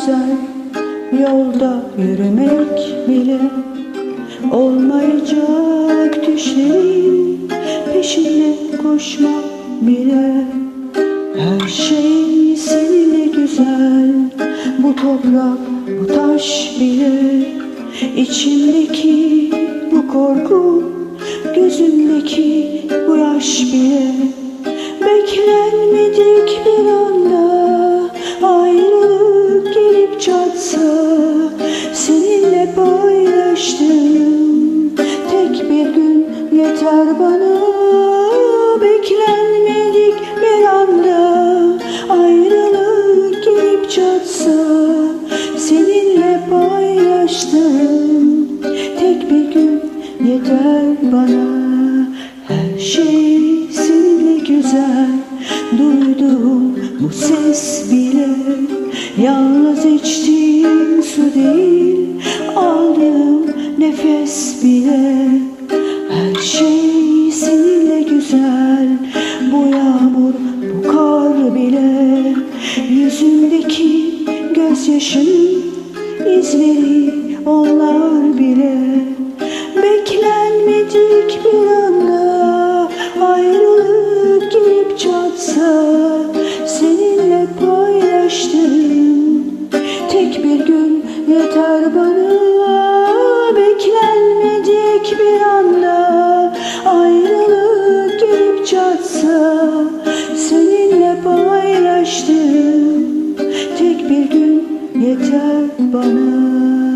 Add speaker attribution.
Speaker 1: güzel Yolda yürümek bile Olmayacak düşlerin Peşinde koşmak bile. Her şey seninle güzel Bu toprak, bu taş bile. İçimdeki bu korku Gözümdeki bu yaş bile çatsa Seninle paylaştığım Tek bir gün yeter bana. Beklenmedik bir anda Ayrılık gelip çatsa Seninle paylaştığım Tek bir gün yeter bana. Her şey seninle güzel Duyduğum bu ses bile Yalnız içtiğim su değil Aldığım nefes bile. Her şey seninle güzel Bu yağmur, bu kar bile. Yüzümdeki gözyaşının izleri onlar bile. Beklenmedik bir anda ayrılık gelip çatsa gelecek bana.